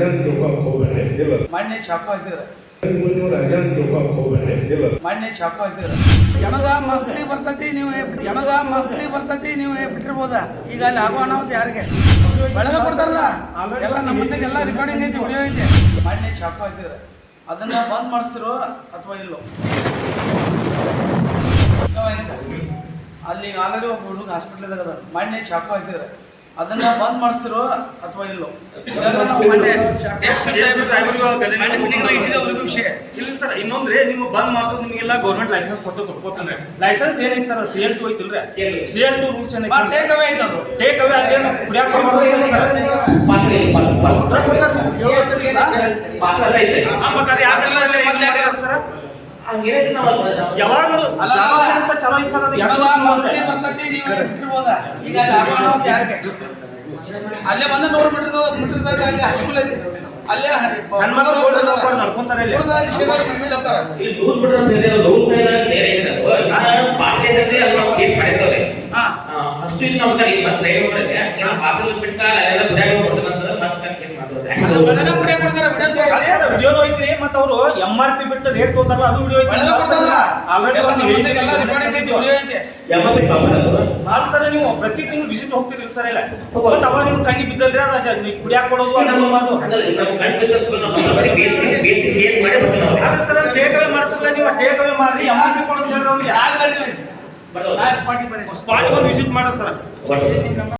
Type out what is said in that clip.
ಅಜಾನ್ ತಿಳ್ಕೊಕ್ ಹೋಗ್ಬೇಡ್ರಿ ಇಲ್ಲ ಮಣ್ಣೆ ಚಾಕು ಹಾಕಿದ್ರೆ. ನೀವು ಅಜಾನ್ ತಿಳ್ಕೊಕ್ ಹೋಗ್ಬೇಡ್ರಿ ಇಲ್ಲ ಮಣ್ಣೆ ಚಾಕು ಹಾಕಿದ್ರೆ. ಯಮಗ ಮಕ್ಳಿ ಬರ್ತತಿ, ನೀವು ಯಮಗ ಮಕ್ಳಿ ಬರ್ತತಿ, ನೀವು ಬಿಟ್ಟಿರ್ಬೋದ ಈಗ ಅಲ್ಲಿ ಆಗೋ ಅನಾಹುತ ಯಾರಿಗೆ? ಬೆಳಗ ಕೊಡ್ತಾರಲ್ಲ? ಎಲ್ಲ ನಮ್ಮ ಎಲ್ಲ ರೆಕಾರ್ಡಿಂಗ್ ಐತಿ ವಿಡಿಯೋ ಐತಿ. ಮಣ್ಣೆ ಚಾಕು ಹಾಕಿದ್ರೆ. ಅದನ್ನ ಬಂದ್ ಮಾಡಿಸ್ತಿರೋ ಅಥವಾ ಇಲ್ಲೋ. ಅಲ್ಲಿ ಆಲ್ರೆಡಿ ಒಬ್ಬ ಹುಡುಗ ಹಾಸ್ಪಿಟ್ಲ್ದಾಗ ಅದ ಮಣ್ಣೆ ಚಾಕು ಹಾಕಿದ್ರೆ. ಅದನ್ನ ಬಂದ್ ಮಾಡಿಸ್ತಿರೋ ಅಥವಾ ಇಲ್ಲೋ? ನಿಮ್ಗೆ ಇಲ್ಲ ಸರ್ ಇನ್ನೊಂದ್ರೆ ನೀವು ಬಂದ್ ಮಾಡ್ಸೋದು ನಿಮಗೆಲ್ಲ ಗೌರ್ಮೆಂಟ್ ಲೈಸೆನ್ಸ್ ಕೊಟ್ಟು ಕೊಡ್ಕೊತಾನೆ ಲೈಸೆನ್ಸ್ ಏನೈತಿ ಸರ್ ಸಿ ಎಲ್ ಟು ಐತಿಲ್ರಿ? ಸಿ ಎಲ್ ಟು ರೂಲ್ಸ್ ಏನೈತೆ ಟೇಕ್ ಅವೇ ಐತೆ ಅದು ಟೇಕ್ ಅವೇ ಅದೇನು ಕುಡಿಯಾಕ ಸರ್. ಮತ್ತೆ ಅದು ಸರ್? ಅಂತ ಚಲೋ ಅದು. ಬರ್ತೈತಿ ನೀವು ಬಿಟ್ಟಿರ್ಬೋದ ಈಗ ಅಲ್ಲಿ ಯಾರಿಗೆ? ಅಲ್ಲೇ ಬಂದ ನೂರು ಮೀಟರ್ ಮೀಟರ್ದಾಗ ಅಲ್ಲಿ ಹೈಸ್ಕೂಲ್ ಐತಿ. ಅಲ್ಲೇ ನಡ್ಕೊಂತಾರೆ ಅಷ್ಟು ಇನ್ನು ನಮ್ಮ ಕಡೆ ಮತ್ತೆ ಎಲ್ಲ ಮತ್ತೆ ಕೇಸ್ ಮಾಡ್ತಾರೆ ವಿಡಿಯೋ ಐತ್ರಿ ಮತ್ತ ಅವರು ಎಂ ಆರ್ ಪಿ ಬಿಟ್ಟು ರೇಟ್ ತೋತಾರಲ್ಲ ಅದು ವಿಡಿಯೋ ಅಲ್ಲ ಸರ್ ನೀವು ಪ್ರತಿ ತಿಂಗಳು ವಿಸಿಟ್ ಹೋಗ್ತಿರಲ್ಲ ಸರ್ ಇಲ್ಲ. ಮತ್ತೆ ಅವಾಗ ನಿಮ್ಗೆ ಕಣ್ಣಿ ಬಿದ್ದಲ್ರಿ ಅದ ನೀವು ಕುಡಿಯಾಕ ಕೊಡೋದು ಆದ್ರೆ ಸರ್ ಟೇಕ್ ಅವೇ ಮಾಡಿಸಲ್ಲ ನೀವು ಟೇಕ್ ಅವೇ ಮಾಡ್ರಿ ಎಂ ಆರ್ ಪಿ ಕೊಡೋದು ಸ್ಪಾಟ್ ಬಂದು ವಿಸಿಟ್ ಮಾಡ ಸರ್.